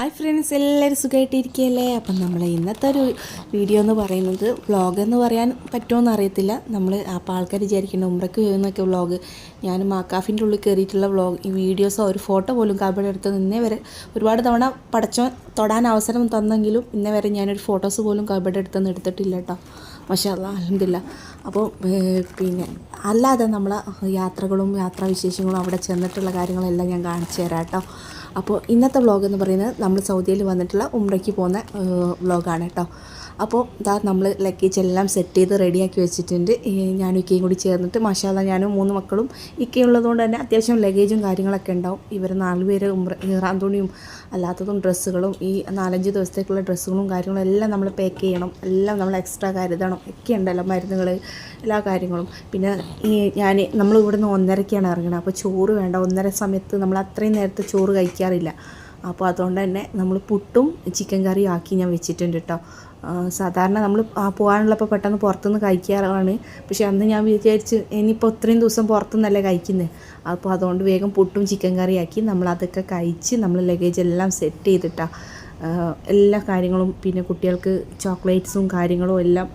Hi friends എല്ലാവരും സുഖമായിട്ടിരിക്കുകയല്ലേ അപ്പം നമ്മൾ ഇന്നത്തെ ഒരു വീഡിയോ എന്ന് പറയുന്നത് വ്ളോഗ് എന്ന് പറയാൻ പറ്റുമോയെന്ന് അറിയത്തില്ല. നമ്മൾ അപ്പോൾ ആൾക്കാർ വിചാരിക്കേണ്ട ഉമ്രക്ക് പോകുന്നൊക്കെ വ്ളോഗ് ഞാൻ മാക്കാഫിന്റെ ഉള്ളിൽ കയറിയിട്ടുള്ള വ്ളോഗ് ഈ വീഡിയോസോ ഒരു ഫോട്ടോ പോലും കാബയുടെ അടുത്ത് നിന്നേ വരെ ഒരുപാട് തവണ പടച്ചോ തൊടാൻ അവസരം തന്നെങ്കിലും ഇന്നേ വരെ ഞാനൊരു ഫോട്ടോസ് പോലും കാബയുടെ എടുത്തൊന്നും എടുത്തിട്ടില്ല കേട്ടോ മാഷാ അല്ലാ അലഹമില്ല അപ്പോൾ പിന്നെ അല്ലാതെ നമ്മൾ യാത്രകളും യാത്രാവിശേഷങ്ങളും അവിടെ ചെന്നിട്ടുള്ള കാര്യങ്ങളെല്ലാം ഞാൻ കാണിച്ചു തരാം കേട്ടോ. അപ്പോൾ ഇന്നത്തെ വ്ളോഗ് എന്ന് പറയുന്നത് നമ്മൾ സൗദിയിൽ വന്നിട്ടുള്ള ഉമ്രയ്ക്ക് പോകുന്ന വ്ളോഗാണ് കേട്ടോ. അപ്പോൾ ഇതാ നമ്മൾ ലഗേജ് എല്ലാം സെറ്റ് ചെയ്ത് റെഡിയാക്കി വെച്ചിട്ടുണ്ട്. ഞാനും ഇക്കയും കൂടി ചേർന്നിട്ട് മഷാല ഞാനും മൂന്ന് മക്കളും ഇക്കയുള്ളതുകൊണ്ട് തന്നെ അത്യാവശ്യം ലഗേജും കാര്യങ്ങളൊക്കെ ഉണ്ടാവും. ഇവർ നാല് പേര് ഉംറ ഇറാൻ തുണിയും അല്ലാത്തതും ഡ്രസ്സുകളും ഈ നാലഞ്ച് ദിവസത്തേക്കുള്ള ഡ്രസ്സുകളും കാര്യങ്ങളും എല്ലാം നമ്മൾ പാക്ക് ചെയ്യണം. എല്ലാം നമ്മൾ എക്സ്ട്രാ കരുതണം ഒക്കെ ഉണ്ടല്ലോ മരുന്നുകൾ എല്ലാ കാര്യങ്ങളും. പിന്നെ ഈ ഞാൻ നമ്മൾ ഇവിടുന്ന് ഒന്നരക്കാണ് ഇറങ്ങുന്നത് അപ്പോൾ ചോറ് വേണ്ട. ഒന്നര സമയത്ത് നമ്മൾ അത്രയും നേരത്തെ ചോറ് കഴിക്കാറില്ല. അപ്പോൾ അതുകൊണ്ട് തന്നെ നമ്മൾ പുട്ടും ചിക്കൻ കറിയും ആക്കി ഞാൻ വെച്ചിട്ടുണ്ട് കേട്ടോ സാധാരണ നമ്മൾ പോകാനുള്ളപ്പോൾ പെട്ടെന്ന് പുറത്തുനിന്ന് കഴിക്കാറാണ്. പക്ഷെ അന്ന് ഞാൻ വിചാരിച്ച് ഇനിയിപ്പോൾ ഇത്രയും ദിവസം പുറത്തുനിന്നല്ലേ കഴിക്കുന്നത് അപ്പോൾ അതുകൊണ്ട് വേഗം പുട്ടും ചിക്കൻ കറിയാക്കി നമ്മൾ അതൊക്കെ കഴിച്ച് നമ്മൾ ലഗേജ് എല്ലാം സെറ്റ് ചെയ്തിട്ടാണ് എല്ലാ കാര്യങ്ങളും പിന്നെ കുട്ടികൾക്ക് ചോക്ലേറ്റ്സും കാര്യങ്ങളും എല്ലാം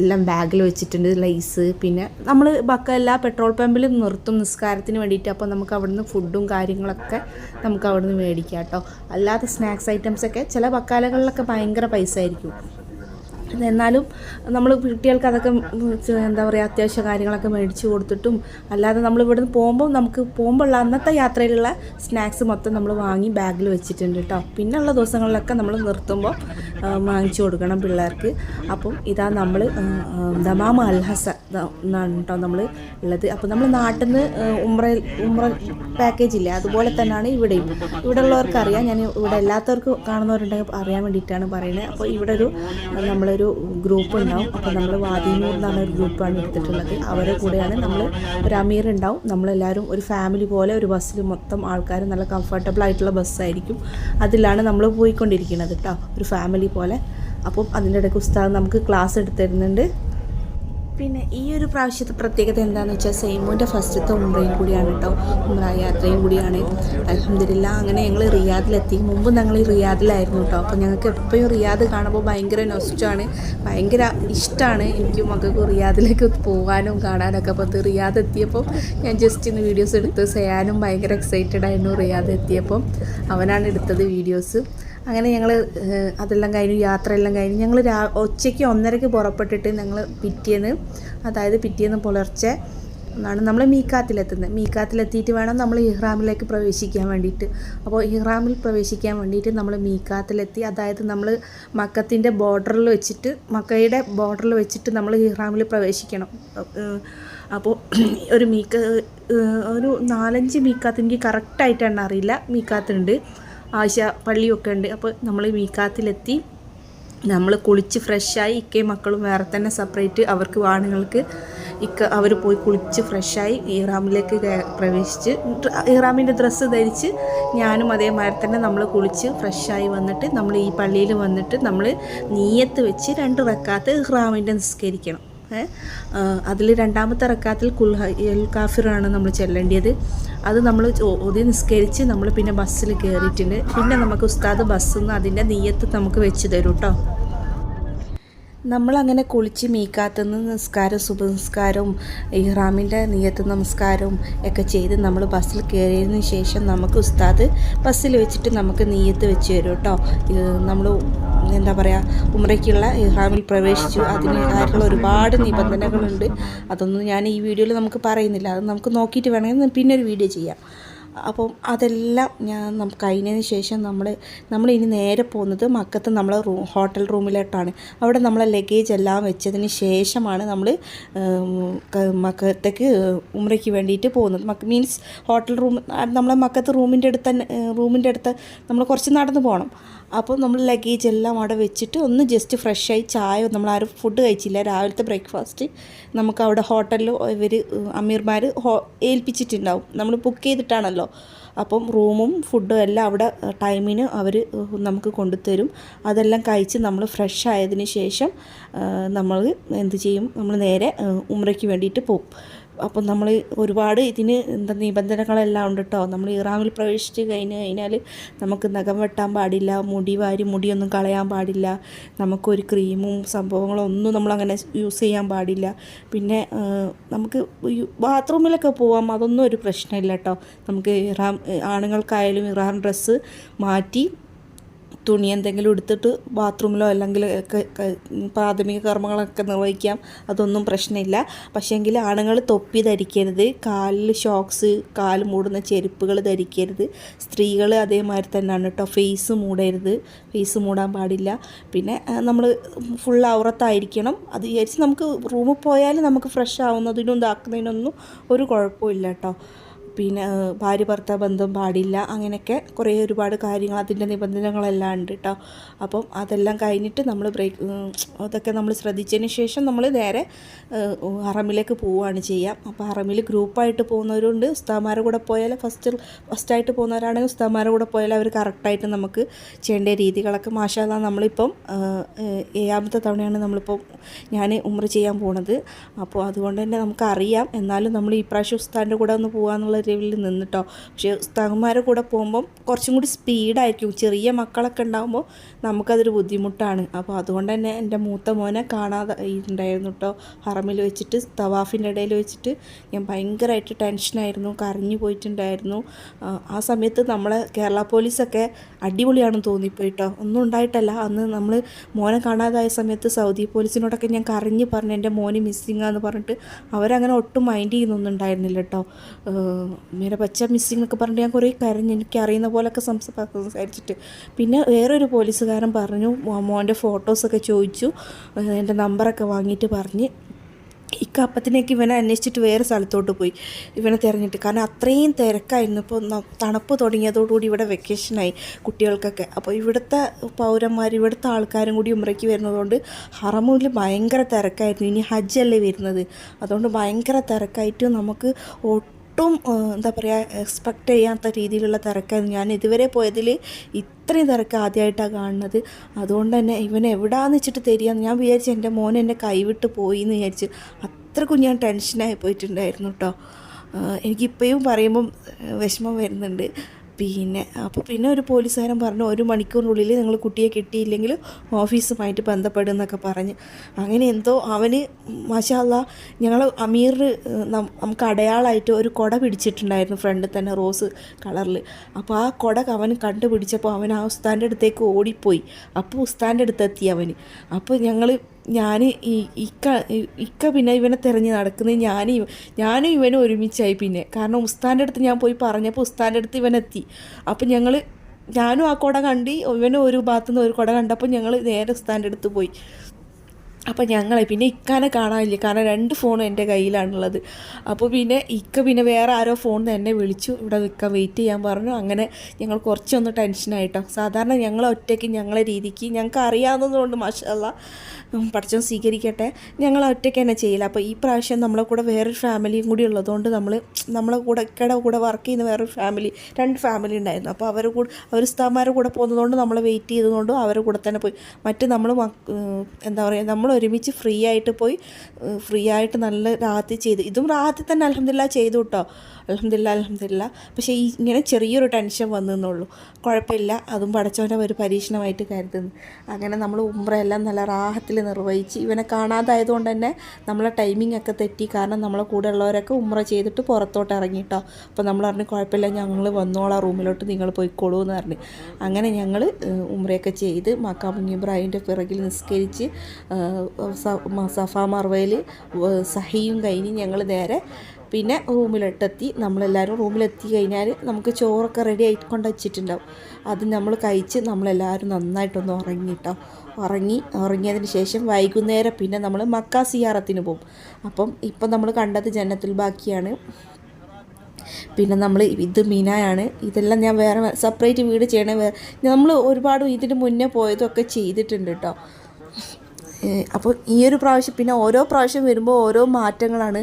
എല്ലാം ബാഗിൽ വെച്ചിട്ടുണ്ട് ലൈസ്. പിന്നെ നമ്മൾ ബക്ക എല്ലാ പെട്രോൾ പമ്പിൽ നിർത്തും നിസ്കാരത്തിന് വേണ്ടിയിട്ട്. അപ്പോൾ നമുക്ക് അവിടുന്ന് ഫുഡും കാര്യങ്ങളൊക്കെ നമുക്ക് അവിടുന്ന് മേടിക്കാം കേട്ടോ. അല്ലാതെ സ്നാക്സ് ഐറ്റംസൊക്കെ ചില ബക്കാലകളിലൊക്കെ ഭയങ്കര പൈസ ആയിരിക്കും എന്നാലും നമ്മൾ കുട്ടികൾക്ക് അതൊക്കെ എന്താ പറയുക അത്യാവശ്യ കാര്യങ്ങളൊക്കെ മേടിച്ച് കൊടുത്തിട്ടും അല്ലാതെ നമ്മൾ ഇവിടുന്ന് പോകുമ്പോൾ നമുക്ക് പോകുമ്പോൾ ഉള്ള അന്നത്തെ യാത്രയിലുള്ള സ്നാക്സ് മൊത്തം നമ്മൾ വാങ്ങി ബാഗിൽ വെച്ചിട്ടുണ്ട് കേട്ടോ. പിന്നെയുള്ള ദിവസങ്ങളിലൊക്കെ നമ്മൾ നിർത്തുമ്പോൾ വാങ്ങിച്ചു കൊടുക്കണം പിള്ളേർക്ക്. അപ്പം ഇതാ നമ്മൾ ദമാമ അൽഹസ എന്നാണ് കേട്ടോ നമ്മൾ ഉള്ളത്. അപ്പോൾ നമ്മൾ നാട്ടിൽ നിന്ന് ഉമ്ര ഉമ്ര പാക്കേജ് ഇല്ല? അതുപോലെ തന്നെയാണ് ഇവിടെയും. ഇവിടെ ഉള്ളവർക്ക് അറിയാം. ഞാൻ ഇവിടെ എല്ലാത്തവർക്ക് കാണുന്നവരുണ്ടെങ്കിൽ അറിയാൻ വേണ്ടിയിട്ടാണ് പറയുന്നത്. അപ്പോൾ ഇവിടെ ഒരു നമ്മളൊരു ഗ്രൂപ്പ് ഉണ്ടാവും അപ്പോൾ നമ്മൾ വാദിനൂർ എന്നാണ് ഒരു ഗ്രൂപ്പാണ് എടുത്തിട്ടുള്ളത്. അവരെ കൂടെയാണ് നമ്മൾ ഒരു അമീർ ഉണ്ടാവും. നമ്മളെല്ലാവരും ഒരു ഫാമിലി പോലെ ഒരു ബസ്സിൽ മൊത്തം ആൾക്കാർ നല്ല കംഫർട്ടബിൾ ആയിട്ടുള്ള ബസ്സായിരിക്കും അതിലാണ് നമ്മൾ പോയിക്കൊണ്ടിരിക്കുന്നത് കേട്ടോ ഒരു ഫാമിലി പോലെ. അപ്പം അതിന്റെ ഇടയ്ക്ക് ഉസ്താദ് നമുക്ക് ക്ലാസ് എടുത്ത് തരുന്നുണ്ട് പിന്നെ ഈ ഒരു പ്രാവശ്യത്തെ പ്രത്യേകത എന്താണെന്ന് വെച്ചാൽ സെയ്മോന്റെ ഫസ്റ്റത്തെ ഉംറയും കൂടിയാണ് കേട്ടോ. ഉംറ യാത്രയും കൂടിയാണ്. അലഹമില്ല അങ്ങനെ ഞങ്ങൾ റിയാദിലെത്തി. മുമ്പ് ഞങ്ങൾ റിയാദിലായിരുന്നു കേട്ടോ. അപ്പോൾ ഞങ്ങൾക്ക് എപ്പോഴും റിയാദ് കാണുമ്പോൾ ഭയങ്കര നൊസ്റ്റാണ്. ഭയങ്കര ഇഷ്ടമാണ് എനിക്ക് മക്കൾക്ക് റിയാദിലേക്ക് പോകാനും കാണാനൊക്കെ. അപ്പോൾ അത് റിയാദ് എത്തിയപ്പോൾ ഞാൻ ജസ്റ്റ് ഇന്ന് വീഡിയോസ് എടുത്ത് സെയാനും ഭയങ്കര എക്സൈറ്റഡ് ആയിരുന്നു റിയാദ് എത്തിയപ്പോൾ അവനാണ് എടുത്തത് വീഡിയോസ് അങ്ങനെ ഞങ്ങൾ അതെല്ലാം കഴിഞ്ഞു യാത്രയെല്ലാം കഴിഞ്ഞ് ഞങ്ങൾ രാ ഉച്ചയ്ക്ക് ഒന്നരയ്ക്ക് പുറപ്പെട്ടിട്ട് ഞങ്ങൾ പിറ്റേന്ന് അതായത് പിറ്റേന്ന് പുലർച്ചെ എന്നാണ് നമ്മൾ മീക്കാത്തിലെത്തുന്നത്. മീക്കാത്തിലെത്തിയിട്ട് വേണം നമ്മൾ ഇഹ്റാമിലേക്ക് പ്രവേശിക്കാൻ വേണ്ടിയിട്ട് അപ്പോൾ ഇഹ്റാമിൽ പ്രവേശിക്കാൻ വേണ്ടിയിട്ട് നമ്മൾ മീക്കാത്തിലെത്തി. അതായത് നമ്മൾ മക്കത്തിന്റെ ബോർഡറിൽ വെച്ചിട്ട് മക്കയുടെ ബോർഡറിൽ വെച്ചിട്ട് നമ്മൾ ഇഹ്റാമിൽ പ്രവേശിക്കണം. അപ്പോൾ ഒരു മീക്ക ഒരു നാലഞ്ച് മീക്കാത്ത് എനിക്ക് കറക്റ്റായിട്ടാണ് അറിയില്ല. മീക്കാത്തുണ്ട് ആശ പള്ളിയൊക്കെ ഉണ്ട്. അപ്പോൾ നമ്മൾ മീക്കാത്തിലെത്തി. നമ്മൾ കുളിച്ച് ഫ്രഷായി ഇക്കയും മക്കളും വേറെ തന്നെ സെപ്പറേറ്റ് അവർക്ക് ആണുങ്ങൾക്ക് ഇക്ക അവർ പോയി കുളിച്ച് ഫ്രഷായി ഇറാമിലേക്ക് കേ- പ്രവേശിച്ച്. ഇറാമിന്റെ ഡ്രസ്സ് ധരിച്ച് ഞാനും അതേമാതിരി തന്നെ നമ്മൾ കുളിച്ച് ഫ്രഷായി വന്നിട്ട് നമ്മൾ ഈ പള്ളിയിൽ വന്നിട്ട് നമ്മൾ നീയത്ത് വെച്ച് രണ്ട് റക്കാത്ത് ഇഹ്റാമിന്റെ നിസ്കരിക്കണം. അതിൽ രണ്ടാമത്തെ റക്കാത്തിൽ കുൽ കാഫിറാണ് നമ്മൾ ചെല്ലേണ്ടത് അത് നമ്മൾ ഓതി നിസ്കരിച്ച് നമ്മൾ പിന്നെ ബസ്സിൽ കയറിയിട്ടുണ്ട് പിന്നെ നമുക്ക് ഉസ്താദ് ബസ്സിൽ നിന്ന് അതിന്റെ നീയത്ത് നമുക്ക് വെച്ച് തരും കേട്ടോ നമ്മളങ്ങനെ കുളിച്ച് മീക്കാത്തുനിന്ന് നിസ്കാരം സുബനിസ്കാരവും ഇഹ്റാമിന്റെ നിയത്ത് നമസ്കാരവും ഒക്കെ ചെയ്ത് നമ്മൾ ബസ്സിൽ കയറിയതിന് ശേഷം നമുക്ക് ഉസ്താദ് ബസ്സിൽ വെച്ചിട്ട് നമുക്ക് നീയത്ത് വെച്ച് തരും കേട്ടോ. നമ്മൾ എന്താ പറയുക ഉമ്രയ്ക്കുള്ള ഇഹ്റാമിൽ പ്രവേശിച്ചു. അതിന് ആയിട്ടുള്ള ഒരുപാട് നിബന്ധനകളുണ്ട്. അതൊന്നും ഞാൻ ഈ വീഡിയോയിൽ നമുക്ക് പറയുന്നില്ല. അത് നമുക്ക് നോക്കിയിട്ട് വേണമെങ്കിൽ പിന്നെ ഒരു വീഡിയോ ചെയ്യാം. അപ്പം അതെല്ലാം ഞാൻ നമുക്ക് കഴിഞ്ഞതിന് ശേഷം നമ്മൾ നമ്മൾ ഇനി നേരെ പോകുന്നത് മക്കത്ത് നമ്മളെ റൂ ഹോട്ടൽ റൂമിലോട്ടാണ്. അവിടെ നമ്മളെ ലഗേജ് എല്ലാം വെച്ചതിന് ശേഷമാണ് നമ്മൾ മക്കത്തേക്ക് ഉമ്രയ്ക്ക് വേണ്ടിയിട്ട് പോകുന്നത്. മക്ക മീൻസ് ഹോട്ടൽ റൂം നമ്മളെ മക്കത്ത് റൂമിന്റെ അടുത്ത് തന്നെ റൂമിന്റെ അടുത്ത് നമ്മൾ കുറച്ച് നടന്നു പോകണം അപ്പോൾ നമ്മൾ ലഗേജ് എല്ലാം അവിടെ വെച്ചിട്ട് ഒന്ന് ജസ്റ്റ് ഫ്രഷായി ചായ നമ്മൾ ആരും ഫുഡ് കഴിച്ചില്ല. രാവിലത്തെ ബ്രേക്ക്ഫാസ്റ്റ് നമുക്ക് അവിടെ ഹോട്ടലിൽ ഇവർ അമീർമാർ ഹോ ഏൽപ്പിച്ചിട്ടുണ്ടാവും. നമ്മൾ ബുക്ക് ചെയ്തിട്ടാണല്ലോ. അപ്പം റൂമും ഫുഡും എല്ലാം അവിടെ ടൈമിന് അവർ നമുക്ക് കൊണ്ടുതരും. അതെല്ലാം കഴിച്ച് നമ്മൾ ഫ്രഷ് ആയതിന് ശേഷം നമ്മൾ എന്ത് ചെയ്യും? നമ്മൾ നേരെ ഉമ്രയ്ക്ക് വേണ്ടിയിട്ട് പോകും. അപ്പം നമ്മൾ ഒരുപാട് ഇതിന് എന്താ നിബന്ധനകളെല്ലാം ഉണ്ട് കേട്ടോ നമ്മൾ ഇറാമിൽ പ്രവേശിച്ച് കഴിഞ്ഞ് കഴിഞ്ഞാൽ നമുക്ക് നഖം വെട്ടാൻ പാടില്ല മുടി വാരി മുടിയൊന്നും കളയാൻ പാടില്ല നമുക്കൊരു ക്രീമും സംഭവങ്ങളും ഒന്നും നമ്മളങ്ങനെ യൂസ് ചെയ്യാൻ പാടില്ല. പിന്നെ നമുക്ക് ബാത്റൂമിലൊക്കെ പോവാം അതൊന്നും ഒരു പ്രശ്നമില്ല കേട്ടോ നമുക്ക് ഇറാം ആണുങ്ങൾക്കായാലും ഇറാൻ ഡ്രസ്സ് മാറ്റി തുണി എന്തെങ്കിലും എടുത്തിട്ട് ബാത്റൂമിലോ അല്ലെങ്കിൽ പ്രാഥമിക കർമ്മങ്ങളൊക്കെ നിർവഹിക്കാം. അതൊന്നും പ്രശ്നമില്ല. പക്ഷേങ്കിൽ ആണുങ്ങൾ തൊപ്പി ധരിക്കരുത്. കാലിൽ ഷോക്സ് കാൽ മൂടുന്ന ചെരുപ്പുകൾ ധരിക്കരുത്. സ്ത്രീകൾ അതേമാതിരി തന്നെയാണ് കേട്ടോ ഫേസ് മൂടരുത്. ഫേസ് മൂടാൻ പാടില്ല. പിന്നെ നമ്മൾ ഫുൾ ഔറത്തായിരിക്കണം അത് വിചാരിച്ച് നമുക്ക് റൂമിൽ പോയാൽ നമുക്ക് ഫ്രഷ് ആവുന്നതിനും ഇതാക്കുന്നതിനൊന്നും ഒരു കുഴപ്പമില്ല കേട്ടോ പിന്നെ ഭാര്യ ഭർത്താവ് ബന്ധം പാടില്ല അങ്ങനെയൊക്കെ കുറേ ഒരുപാട് കാര്യങ്ങൾ അതിന്റെ നിബന്ധനകളെല്ലാം ഉണ്ട് കേട്ടോ അപ്പം അതെല്ലാം കഴിഞ്ഞിട്ട് നമ്മൾ ബ്രേക്ക് അതൊക്കെ നമ്മൾ ശ്രദ്ധിച്ചതിന് ശേഷം നമ്മൾ നേരെ ഹറമിലേക്ക് പോവുകയാണ് ചെയ്യാം അപ്പോൾ ഹറമിൽ ഗ്രൂപ്പായിട്ട് പോകുന്നവരുണ്ട്. ഉസ്താമാരുടെ കൂടെ പോയാൽ ഫസ്റ്റ് ഫസ്റ്റായിട്ട് പോകുന്നവരാണെങ്കിൽ ഉസ്താമാരുടെ കൂടെ പോയാൽ അവർ കറക്റ്റായിട്ട് നമുക്ക് ചെയ്യേണ്ട രീതികളൊക്കെ. മാഷാല നമ്മളിപ്പം ഏഴാമത്തെ തവണയാണ് നമ്മളിപ്പം ഞാൻ ഉമ്ര ചെയ്യാൻ പോണത്. അപ്പോൾ അതുകൊണ്ട് തന്നെ നമുക്കറിയാം എന്നാലും നമ്മൾ ഈ പ്രാവശ്യം ഉസ്താന്റെ കൂടെ ഒന്ന് പോകാന്നുള്ള ലെവലിൽ നിന്നിട്ടോ. പക്ഷേ ഉസ്താദന്മാരുടെ കൂടെ പോകുമ്പം കുറച്ചും കൂടി സ്പീഡായിരിക്കും. ചെറിയ മക്കളൊക്കെ ഉണ്ടാകുമ്പോൾ നമുക്കതൊരു ബുദ്ധിമുട്ടാണ്. അപ്പോൾ അതുകൊണ്ട് തന്നെ എന്റെ മൂത്ത മോനെ കാണാതെ ഉണ്ടായിരുന്നു കേട്ടോ ഹറമിൽ വെച്ചിട്ട് തവാഫിന്റെ ഇടയിൽ വെച്ചിട്ട് ഞാൻ ഭയങ്കരമായിട്ട് ടെൻഷനായിരുന്നു. കരഞ്ഞു പോയിട്ടുണ്ടായിരുന്നു. ആ, സമയത്ത് നമ്മളെ കേരള പോലീസൊക്കെ അടിപൊളിയാണെന്ന് തോന്നിപ്പോയി കേട്ടോ ഒന്നും ഉണ്ടായിട്ടല്ല. അന്ന് നമ്മൾ മോനെ കാണാതായ സമയത്ത് സൗദി പോലീസിനോടൊക്കെ ഞാൻ കരഞ്ഞ് പറഞ്ഞു എന്റെ മോന് മിസ്സിങ്ങാന്ന് പറഞ്ഞിട്ട് അവരങ്ങനെ ഒട്ടും മൈൻഡ് ചെയ്യുന്നൊന്നും ഉണ്ടായിരുന്നില്ല കേട്ടോ മേരെ പച്ച മിസ്സിങ് എന്നൊക്കെ പറഞ്ഞിട്ട് ഞാൻ കുറേ കരഞ്ഞ് എനിക്ക് അറിയുന്ന പോലൊക്കെ സംസ സംസാരിച്ചിട്ട്. പിന്നെ വേറൊരു പോലീസുകാരൻ പറഞ്ഞു മോന്റെ ഫോട്ടോസൊക്കെ ചോദിച്ചു എന്റെ നമ്പറൊക്കെ വാങ്ങിയിട്ട് പറഞ്ഞ്. ഇക്ക അപ്പത്തിനേക്ക് ഇവനെ അന്വേഷിച്ചിട്ട് വേറെ സ്ഥലത്തോട്ട് പോയി. ഇവനെ തിരഞ്ഞിട്ട്. കാരണം അത്രയും തിരക്കായിരുന്നു. ഇപ്പോൾ തണുപ്പ് തുടങ്ങിയതോടുകൂടി ഇവിടെ വെക്കേഷനായി കുട്ടികൾക്കൊക്കെ. അപ്പോൾ ഇവിടുത്തെ പൗരന്മാർ ഇവിടുത്തെ ആൾക്കാരും കൂടി ഉമ്രയ്ക്ക് വരുന്നതുകൊണ്ട് ഹറമൂരിൽ ഭയങ്കര തിരക്കായിരുന്നു. ഇനി ഹജ്ജല്ലേ വരുന്നത്. അതുകൊണ്ട് ഭയങ്കര തിരക്കായിട്ട് നമുക്ക് ഒട്ടും എന്താ പറയുക എക്സ്പെക്റ്റ് ചെയ്യാത്ത രീതിയിലുള്ള തിരക്കായിരുന്നു. ഞാൻ ഇതുവരെ പോയതിൽ ഇത്രയും തിരക്ക് ആദ്യമായിട്ടാണ് കാണുന്നത്. അതുകൊണ്ട് തന്നെ ഇവൻ എവിടാന്ന് വെച്ചിട്ട് തരികയെന്ന് ഞാൻ വിചാരിച്ചു എന്റെ മോൻ എന്നെ കൈവിട്ട് പോയി എന്ന് വിചാരിച്ചു അത്രക്കും ഞാൻ ടെൻഷനായി പോയിട്ടുണ്ടായിരുന്നു കേട്ടോ എനിക്കിപ്പോഴും പറയുമ്പം വിഷമം വരുന്നുണ്ട്. പിന്നെ അപ്പോൾ പിന്നെ ഒരു പോലീസുകാരൻ പറഞ്ഞു ഒരു മണിക്കൂറിനുള്ളിൽ നിങ്ങൾ കുട്ടിയെ കിട്ടിയില്ലെങ്കിൽ ഓഫീസുമായിട്ട് ബന്ധപ്പെടുന്നൊക്കെ പറഞ്ഞ്. അങ്ങനെ എന്തോ അവന് മാഷാല്ല ഞങ്ങൾ അമീർ നമുക്ക് അടയാളമായിട്ട് ഒരു കൊട പിടിച്ചിട്ടുണ്ടായിരുന്നു ഫ്രണ്ടിൽ തന്നെ റോസ് കളറിൽ അപ്പോൾ ആ കൊട അവൻ കണ്ടുപിടിച്ചപ്പോൾ അവൻ ആ ഉസ്താന്റെ അടുത്തേക്ക് ഓടിപ്പോയി. അപ്പോൾ ഉസ്താന്റെ അടുത്ത് എത്തി അവന്. അപ്പോൾ ഞങ്ങൾ ഞാൻ ഈ ഇക്ക ഇക്ക പിന്നെ ഇവനെ തിരഞ്ഞ് നടക്കുന്നത് ഞാൻ ഞാനും ഇവനും ഒരുമിച്ചായി പിന്നെ. കാരണം ഉസ്താന്റെ അടുത്ത് ഞാൻ പോയി പറഞ്ഞപ്പോൾ ഉസ്താന്റെ അടുത്ത് ഇവനെത്തി അപ്പം ഞങ്ങൾ ഞാനും ആ കുട കണ്ടി ഇവനും ഒരു ഭാഗത്തുനിന്ന് ഒരു കുട കണ്ടപ്പോൾ ഞങ്ങൾ നേരെ ഉസ്താന്റെ അടുത്ത് പോയി. അപ്പം ഞങ്ങളെ പിന്നെ ഇക്കാനെ കാണാനില്ല. കാരണം രണ്ട് ഫോണും എന്റെ കയ്യിലാണുള്ളത്. അപ്പോൾ പിന്നെ ഇക്ക പിന്നെ വേറെ ആരോ ഫോണിൽ എന്നെ വിളിച്ചു. ഇവിടെ നിൽക്കാൻ വെയിറ്റ് ചെയ്യാൻ പറഞ്ഞു. അങ്ങനെ ഞങ്ങൾ കുറച്ചൊന്ന് ടെൻഷനായിട്ടോ സാധാരണ ഞങ്ങൾ ഒറ്റയ്ക്ക് ഞങ്ങളെ രീതിക്ക് ഞങ്ങൾക്ക് അറിയാവുന്നതുകൊണ്ട് മാഷല്ല പഠിച്ചോ സ്വീകരിക്കട്ടെ. ഞങ്ങൾ ഒറ്റയ്ക്ക് തന്നെ ചെയ്യില്ല. അപ്പോൾ ഈ പ്രാവശ്യം നമ്മളെ കൂടെ വേറൊരു ഫാമിലിയും കൂടി ഉള്ളതുകൊണ്ട് നമ്മൾ നമ്മളെ കൂടെ ഇക്കയുടെ കൂടെ വർക്ക് ചെയ്യുന്ന വേറൊരു ഫാമിലി രണ്ട് ഫാമിലി ഉണ്ടായിരുന്നു. അപ്പോൾ അവർ കൂടെ അവർ ഉസ്താമാരുടെ കൂടെ പോകുന്നതുകൊണ്ട് നമ്മൾ വെയിറ്റ് ചെയ്തതുകൊണ്ടും അവരുടെ കൂടെ തന്നെ പോയി. മറ്റ് നമ്മൾ എന്താ പറയുക നമ്മൾ ഒരുമിച്ച് ഫ്രീ ആയിട്ട് പോയി ഫ്രീ ആയിട്ട് നല്ല രാത്രി ചെയ്ത്. ഇതും രാത്രി തന്നെ അലഹമില്ല ചെയ്തു കേട്ടോ അലഹമില്ല അലഹമില്ല പക്ഷേ ഈ ഇങ്ങനെ ചെറിയൊരു ടെൻഷൻ വന്നെന്നുള്ളൂ കുഴപ്പമില്ല. അതും പടച്ചവന്റെ ഒരു പരീക്ഷണമായിട്ട് കരുതുന്നു. അങ്ങനെ നമ്മൾ ഉമ്രയെല്ലാം നല്ല റാഹത്തിൽ നിർവഹിച്ച് ഇവനെ കാണാതായതുകൊണ്ട് തന്നെ നമ്മളെ ടൈമിംഗ് ഒക്കെ തെറ്റി. കാരണം നമ്മളെ കൂടെ ഉള്ളവരൊക്കെ ഉമ്ര ചെയ്തിട്ട് പുറത്തോട്ട് ഇറങ്ങി കേട്ടോ അപ്പോൾ നമ്മൾ പറഞ്ഞു കുഴപ്പമില്ല ഞങ്ങൾ വന്നോളാം. റൂമിലോട്ട് നിങ്ങൾ പോയിക്കോളൂ എന്ന് പറഞ്ഞു. അങ്ങനെ ഞങ്ങൾ ഉമ്രയൊക്കെ ചെയ്ത് മക്കാമുൻ ഇബ്രാഹിമിന്റെ പിറകിൽ നിസ്കരിച്ച് സഫ മർവയിൽ സഹിയും കഴിഞ്ഞ് ഞങ്ങൾ നേരെ പിന്നെ റൂമിലോട്ടെത്തി. നമ്മളെല്ലാവരും റൂമിലെത്തി കഴിഞ്ഞാൽ നമുക്ക് ചോറൊക്കെ റെഡി ആയിക്കൊണ്ട് കൊണ്ട് വെച്ചിട്ടുണ്ടാവും. അത് നമ്മൾ കഴിച്ച് നമ്മളെല്ലാവരും നന്നായിട്ടൊന്ന് ഉറങ്ങിട്ടോ ഉറങ്ങി ഉറങ്ങിയതിന് ശേഷം വൈകുന്നേരം പിന്നെ നമ്മൾ മക്ക സിയാറത്തിന് പോകും. അപ്പം ഇപ്പം നമ്മൾ കണ്ടത് ജന്നത്തുൽ ബാക്കിയാണ്. പിന്നെ നമ്മൾ ഇത് മീനായാണ്. ഇതെല്ലാം ഞാൻ വേറെ സെപ്പറേറ്റ് വീട് ചെയ്യണേ വേറെ നമ്മൾ ഒരുപാട് ഇതിന് മുന്നേ പോയതൊക്കെ ചെയ്തിട്ടുണ്ട് കേട്ടോ അപ്പോൾ ഈ ഒരു പ്രാവശ്യം പിന്നെ ഓരോ പ്രാവശ്യം വരുമ്പോൾ ഓരോ മാറ്റങ്ങളാണ്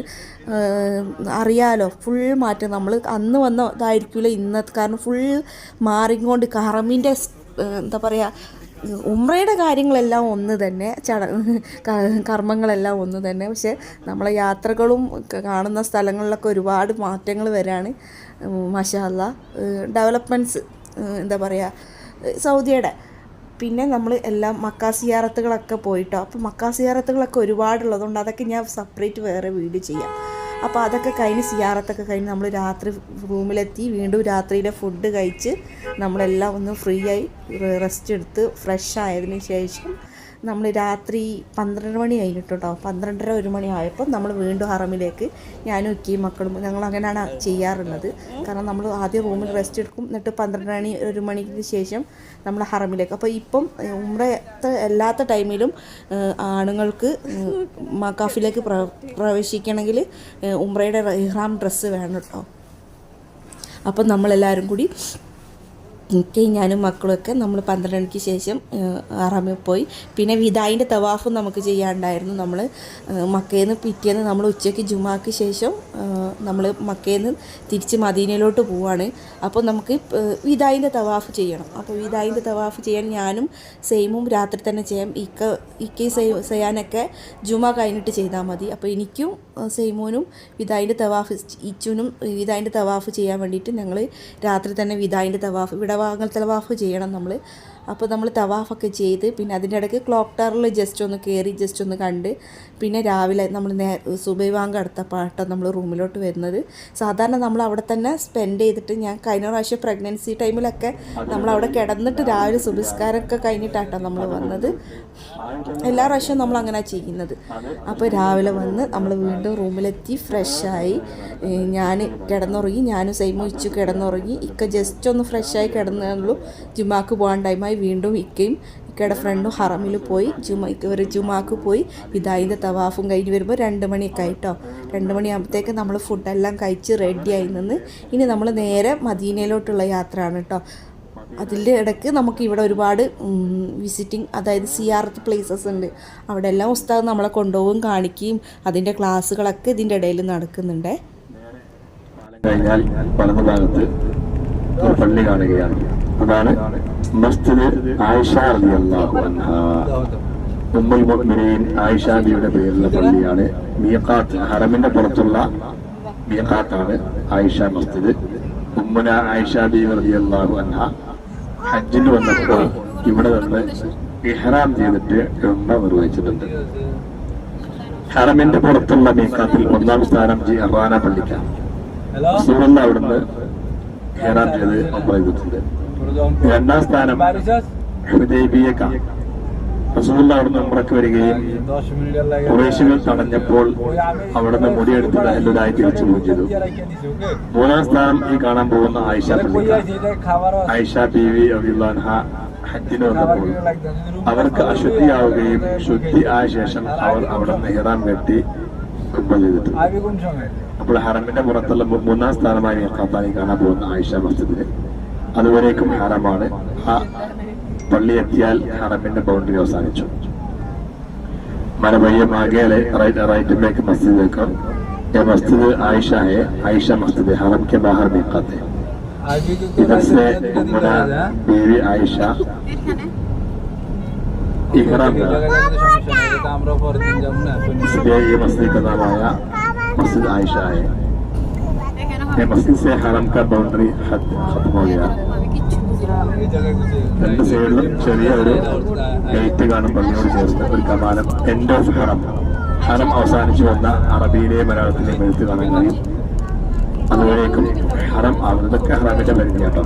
അറിയാലോ. ഫുൾ മാറ്റം. നമ്മൾ അന്ന് വന്ന ഇതായിരിക്കില്ല ഇന്നത്തെ കാരണം ഫുൾ മാറിക്കൊണ്ട് കറമിന്റെ എന്താ പറയുക ഉമ്രയുടെ കാര്യങ്ങളെല്ലാം ഒന്ന് തന്നെ ചട കർമ്മങ്ങളെല്ലാം ഒന്ന് തന്നെ. പക്ഷേ നമ്മളെ യാത്രകളും കാണുന്ന സ്ഥലങ്ങളിലൊക്കെ ഒരുപാട് മാറ്റങ്ങൾ വരാണ്. മഷാല്ല ഡെവലപ്മെന്റ്സ് എന്താ പറയുക സൗദിയുടെ പിന്നെ നമ്മൾ എല്ലാം മക്കാസിയാറത്തുകളൊക്കെ പോയിട്ടോ. അപ്പോൾ മക്കാസിയാറത്തുകളൊക്കെ ഒരുപാടുള്ളതുകൊണ്ട് അതൊക്കെ ഞാൻ സെപ്പറേറ്റ് വേറെ വീഡിയോ ചെയ്യാം. അപ്പോൾ അതൊക്കെ കഴിഞ്ഞ് സിയാറത്തൊക്കെ കഴിഞ്ഞ് നമ്മൾ രാത്രി റൂമിലെത്തി വീണ്ടും രാത്രിയിലെ ഫുഡ് കഴിച്ച് നമ്മളെല്ലാം ഒന്ന് ഫ്രീ ആയി റെസ്റ്റ് എടുത്ത് ഫ്രഷ് ആയതിനു ശേഷം നമ്മൾ രാത്രി പന്ത്രണ്ട് മണി കഴിഞ്ഞിട്ടുണ്ടോ പന്ത്രണ്ടര ഒരു മണി ആയപ്പോൾ നമ്മൾ വീണ്ടും ഹറമിലേക്ക് ഞാനും ഒക്കെയും മക്കളും ഞങ്ങൾ അങ്ങനെയാണ് ചെയ്യാറുള്ളത്. കാരണം നമ്മൾ ആദ്യം റൂമിൽ റെസ്റ്റ് എടുക്കും. എന്നിട്ട് പന്ത്രണ്ട് മണി ഒരു മണിക്ക് ശേഷം നമ്മൾ ഹറമിലേക്ക്. അപ്പോൾ ഇപ്പം ഉമ്രത്തെ എല്ലാത്ത ടൈമിലും ആണുങ്ങൾക്ക് മക്കാഫിലേക്ക് പ്ര പ്രവേശിക്കണമെങ്കിൽ ഉമ്രയുടെ ഇഹ്റാം ഡ്രസ്സ് വേണം കേട്ടോ അപ്പം നമ്മളെല്ലാവരും കൂടി എനിക്കും ഞാനും മക്കളൊക്കെ നമ്മൾ പന്ത്രണ്ട് മണിക്ക് ശേഷം അറമിൽ പോയി. പിന്നെ വിദായിന്റെ തവാഫും നമുക്ക് ചെയ്യാണ്ടായിരുന്നു നമ്മൾ മക്കയിൽ നിന്ന് പിറ്റേന്ന് നമ്മൾ ഉച്ചയ്ക്ക് ജുമാക്ക് ശേഷം നമ്മൾ മക്കയിൽ നിന്ന് തിരിച്ച് മദീനയിലോട്ട് പോവാണ്. അപ്പോൾ നമുക്ക് വിദായിന്റെ തവാഫ് ചെയ്യണം. അപ്പോൾ വിദായിന്റെ തവാഫ് ചെയ്യാൻ ഞാനും സെയിമും രാത്രി തന്നെ ചെയ്യാം. ഇക്ക ഇക്കയും സെയ് സെയാനൊക്കെ ജുമ കഴിഞ്ഞിട്ട് ചെയ്താൽ മതി. അപ്പോൾ എനിക്കും സെയിമോനും വിദായിന്റെ തവാഫ് ഇച്ചുനും വിദായിന്റെ തവാഫ് ചെയ്യാൻ വേണ്ടിയിട്ട് ഞങ്ങൾ രാത്രി തന്നെ വിദായിന്റെ തവാഫ് വിടവാങ്ങൽ ചിലവാഫ് ചെയ്യണം നമ്മൾ അപ്പോൾ നമ്മൾ തവാഫൊക്കെ ചെയ്ത് പിന്നെ അതിന്റെ ഇടയ്ക്ക് ക്ലോക്ക് ടവറിൽ ജസ്റ്റ് ഒന്ന് കയറി ജസ്റ്റ് ഒന്ന് കണ്ട് പിന്നെ രാവിലെ നമ്മൾ നേ സുബൈവാങ്ക അടുത്ത പാട്ടാണ് നമ്മൾ റൂമിലോട്ട് വരുന്നത്. സാധാരണ നമ്മൾ അവിടെ തന്നെ സ്പെൻഡ് ചെയ്തിട്ട് ഞാൻ കഴിഞ്ഞ പ്രാവശ്യം പ്രഗ്നൻസി ടൈമിലൊക്കെ നമ്മൾ അവിടെ കിടന്നിട്ട് രാവിലെ സുബിസ്കാരമൊക്കെ കഴിഞ്ഞിട്ടാട്ടോ നമ്മൾ വന്നത്. എല്ലാ പ്രാവശ്യവും നമ്മൾ അങ്ങനെ ചെയ്യുന്നത്. അപ്പോൾ രാവിലെ വന്ന് നമ്മൾ വീണ്ടും റൂമിലെത്തി ഫ്രഷായി ഞാൻ കിടന്നുറങ്ങി ഞാനും സെയിം ഇച്ചു കിടന്നുറങ്ങി. ഇക്ക ജസ്റ്റ് ഒന്ന് ഫ്രഷായി കിടന്നുള്ളൂ ജുമാക്ക് പോകാൻ ടൈമായി വീണ്ടും ഇക്കയും ഇക്കയുടെ ഫ്രണ്ടും ഹറമിൽ പോയി ജുമ ഒരു ജുമാക്ക് പോയി ഇതായിന്റെ തവാഫും കഴിഞ്ഞ് വരുമ്പോൾ രണ്ട് മണിയൊക്കെ ആയിട്ടോ. രണ്ട് മണിയാകുമ്പോഴത്തേക്ക് നമ്മൾ ഫുഡെല്ലാം കഴിച്ച് റെഡിയായി നിന്ന് ഇനി നമ്മൾ നേരെ മദീനയിലോട്ടുള്ള യാത്രയാണ് കേട്ടോ അതിന്റെ ഇടയ്ക്ക് നമുക്ക് ഇവിടെ ഒരുപാട് വിസിറ്റിംഗ് അതായത് സിയാർത്ത് പ്ലേസസ് ഉണ്ട്. അവിടെ എല്ലാം ഉസ്താദ് നമ്മളെ കൊണ്ടുപോകും കാണിക്കുകയും അതിന്റെ ക്ലാസ്സുകളൊക്കെ ഇതിന്റെ ഇടയിൽ നടക്കുന്നുണ്ട്. കഴിഞ്ഞാൽ പല ഭാഗത്ത് പള്ളി കാണുകയാണ്. അതാണ് മസ്ജിദ് ആയിഷ റളിയല്ലാഹു അൻഹ. ഉമ്മുൽ മുഅ്മിനീൻ ആയിഷ ബിയുടെ പേരിലുള്ള പള്ളിയാണ് മിയക്കാത്ത് ഹറമിന്റെ പുറത്തുള്ള മിയക്കാത്താണ് ആയിഷ മസ്ജിദ്. ഉമ്മുന ആയിഷ ബി റളിയല്ലാഹു അൻഹ ഹജ്ജിന് വന്നപ്പോൾ ഇവിടെ നിന്ന് ഇഹ്റാം ചെയ്തിട്ട് ഉമ്മ നിർവഹിച്ചിട്ടുണ്ട്. ഹറമിന്റെ പുറത്തുള്ള മീക്കാത്തിൽ ഒന്നാം സ്ഥാനം ജി അറാന പള്ളിക്കാണ്. അവിടുന്ന് ഹെറാം ചെയ്ത് ഒമ്പത് ചെയ്തിട്ടുണ്ട് രണ്ടാം സ്ഥാനം അവിടുന്ന് ഉമ്രക്ക് വരികയും കുറേശികൾ തടഞ്ഞപ്പോൾ അവിടുന്ന് മുടിയെടുത്ത് നല്ലതായി തിരിച്ചു പോകും ചെയ്തു. മൂന്നാം സ്ഥാനം ഈ കാണാൻ പോകുന്ന ആയിഷ ആയിഷ ടി വി അബ്ദുല്ലാൻഹ വന്നപ്പോൾ അവർക്ക് അശുദ്ധിയാവുകയും ശുദ്ധി ആയ ശേഷം അവർ അവിടെ ഹിറാം കെട്ടി ഉംറ ചെയ്തിട്ടുണ്ട് അപ്പോൾ ഹറമിന്റെ പുറത്തുള്ള മൂന്നാം സ്ഥാനമായി കാണാൻ പോകുന്ന ആയിഷ മസ്ജിദിന് അതുവരേക്കും ഹറമാണ് ആ പള്ളി എത്തിയാൽ ഹറമിന്റെ ബൗണ്ടറി അവസാനിച്ചു हमारे भैया आगे राइट राइट में एक मस्जिद देखो ये मस्जिद आयशा है आयशा मस्जिद है हरम के बाहर भी है इधर से उम्रा बीवी आयशा इहराम का इसलिए ये मस्जिद का नाम आया मस्जिद आयशा है മസ്ജിദ് സെ ബൗണ്ടറി രണ്ട് സൈഡിലും ചെറിയ ഒരു ഗേറ്റ് കാണും പള്ളിയോട് ചേർത്ത് ഒരു കമാനം എൻഡ് ഓഫ് ഹറം ഹറം അവസാനിച്ചു വന്ന അറബിയിലെയും മലയാളത്തിലെയും എഴുത്ത് കാണാൻ അതുവരേക്കും ഹറം അവരുടെ ഹറാമിന്റെ പരിധി കേട്ടോ